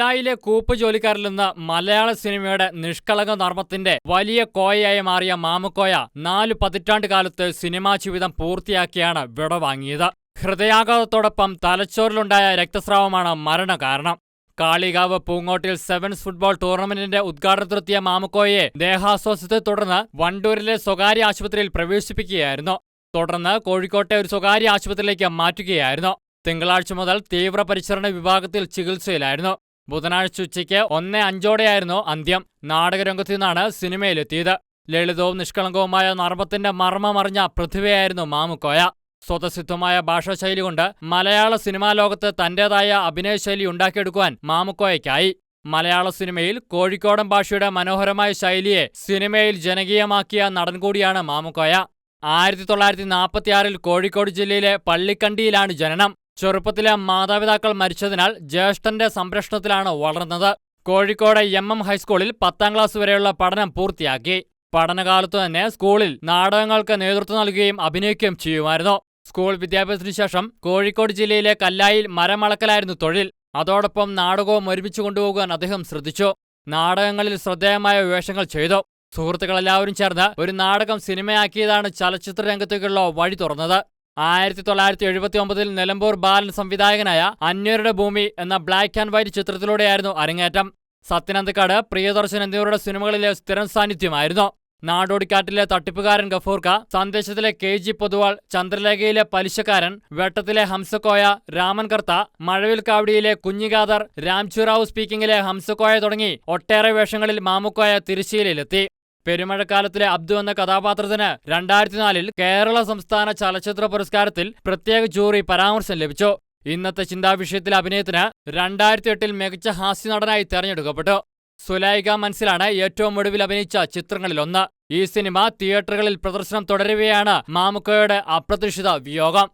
ലായിലെ കൂപ്പ് ജോലിക്കാരിൽ നിന്ന് മലയാള സിനിമയുടെ നിഷ്കളങ്ക നർമ്മത്തിന്റെ വലിയ കോയയായി മാറിയ മാമുക്കോയ നാലു പതിറ്റാണ്ട് കാലത്ത് സിനിമാ ജീവിതം പൂർത്തിയാക്കിയാണ് വിട വാങ്ങിയത്. ഹൃദയാഘാതത്തോടൊപ്പം തലച്ചോറിലുണ്ടായ രക്തസ്രാവമാണ് മരണകാരണം. കാളികാവ് പൂങ്ങോട്ടിൽ സെവൻസ് ഫുട്ബോൾ ടൂർണമെന്റിന്റെ ഉദ്ഘാടനത്തിലെത്തിയ മാമുക്കോയെ ദേഹാസ്വാസ്ഥ്യത്തെ തുടർന്ന് വണ്ടൂരിലെ സ്വകാര്യ ആശുപത്രിയിൽ പ്രവേശിപ്പിക്കുകയായിരുന്നു. തുടർന്ന് കോഴിക്കോട്ടെ ഒരു സ്വകാര്യ ആശുപത്രിയിലേക്ക് മാറ്റുകയായിരുന്നു. തിങ്കളാഴ്ച മുതൽ തീവ്രപരിചരണ വിഭാഗത്തിൽ ചികിത്സയിലായിരുന്നു. ബുധനാഴ്ച ഉച്ചയ്ക്ക് ഒന്ന് അഞ്ചോടെയായിരുന്നു അന്ത്യം. നാടകരംഗത്തു നിന്നാണ് സിനിമയിലെത്തിയത്. ലളിതവും നിഷ്കളങ്കവുമായ നർമ്മത്തിന്റെ മർമ്മമറിഞ്ഞ പൃഥ്വിയായിരുന്നു മാമുക്കോയ. സ്വതസിദ്ധമായ ഭാഷാശൈലി കൊണ്ട് മലയാള സിനിമാ ലോകത്ത് തന്റേതായ അഭിനയശൈലി ഉണ്ടാക്കിയെടുക്കുവാൻ മാമുക്കോയയ്ക്കായി. മലയാള സിനിമയിൽ കോഴിക്കോടൻ ഭാഷയുടെ മനോഹരമായ ശൈലിയെ സിനിമയിൽ ജനകീയമാക്കിയ നടൻ കൂടിയാണ് മാമുക്കോയ. ആയിരത്തി തൊള്ളായിരത്തി നാൽപ്പത്തിയാറിൽ കോഴിക്കോട് ജില്ലയിലെ പള്ളിക്കണ്ടിയിലാണ് ജനനം. ചെറുപ്പത്തിലെ മാതാപിതാക്കൾ മരിച്ചതിനാൽ ജ്യേഷ്ഠന്റെ സംരക്ഷണത്തിലാണ് വളർന്നത്. കോഴിക്കോട് എം എം ഹൈസ്കൂളിൽ പത്താം ക്ലാസ് വരെയുള്ള പഠനം പൂർത്തിയാക്കി. പഠനകാലത്തു തന്നെ സ്കൂളിൽ നാടകങ്ങൾക്ക് നേതൃത്വം നൽകുകയും അഭിനയിക്കുകയും ചെയ്യുമായിരുന്നു. സ്കൂൾ വിദ്യാഭ്യാസത്തിനു ശേഷം കോഴിക്കോട് ജില്ലയിലെ കല്ലായിൽ മരമളക്കലായിരുന്നു തൊഴിൽ. അതോടൊപ്പം നാടകവും ഒരുമിച്ച് കൊണ്ടുപോകാൻ അദ്ദേഹം ശ്രദ്ധിച്ചു. നാടകങ്ങളിൽ ശ്രദ്ധേയമായ വേഷങ്ങൾ ചെയ്തു. സുഹൃത്തുക്കളെല്ലാവരും ചേർന്ന് ഒരു നാടകം സിനിമയാക്കിയതാണ് ചലച്ചിത്ര രംഗത്തേക്കുള്ള വഴി തുറന്നത്. ആയിരത്തി തൊള്ളായിരത്തി എഴുപത്തി ഒമ്പതിൽ നിലമ്പൂർ ബാലൻ സംവിധായകനായ അന്യരുടെ ഭൂമി എന്ന ബ്ലാക്ക് ആൻഡ് വൈറ്റ് ചിത്രത്തിലൂടെയായിരുന്നു അരങ്ങേറ്റം. സത്യനന്ദക്കാട് പ്രിയദർശൻ എന്നിവരുടെ സിനിമകളിലെ സ്ഥിരം സാന്നിധ്യമായിരുന്നു. നാടോടിക്കാട്ടിലെ തട്ടിപ്പുകാരൻ ഗഫൂർക്ക സന്ദേശത്തിലെ കെ ജി പൊതുവാൾ ചന്ദ്രലേഖയിലെ പലിശക്കാരൻ വെട്ടത്തിലെ ഹംസക്കോയ രാമൻ കർത്ത മഴവിൽ കാവടിയിലെ കുഞ്ഞിഗാദർ രാംചുറാവു സ്പീക്കിംഗിലെ ഹംസക്കോയ തുടങ്ങി ഒട്ടേറെ വേഷങ്ങളിൽ മാമുക്കോയ തിരുശ്ശീലയിലെത്തി. പെരുമഴക്കാലത്തിലെ അബ്ദു എന്ന കഥാപാത്രത്തിന് രണ്ടായിരത്തിനാലിൽ കേരള സംസ്ഥാന ചലച്ചിത്ര പുരസ്കാരത്തിൽ പ്രത്യേക ജൂറി പരാമർശം ലഭിച്ചു. ഇന്നത്തെ ചിന്താവിഷയത്തിൽ അഭിനയത്തിന് രണ്ടായിരത്തി എട്ടിൽ മികച്ച ഹാസ്യ നടനായി തെരഞ്ഞെടുക്കപ്പെട്ടു. സുലൈക മനസ്സിലാണ് ഏറ്റവും ഒടുവിൽ അഭിനയിച്ച ചിത്രങ്ങളിലൊന്ന്. ഈ സിനിമ തിയേറ്ററുകളിൽ പ്രദർശനം തുടരുകയാണ് മാമുക്കോയുടെ അപ്രതീക്ഷിത വിയോഗം.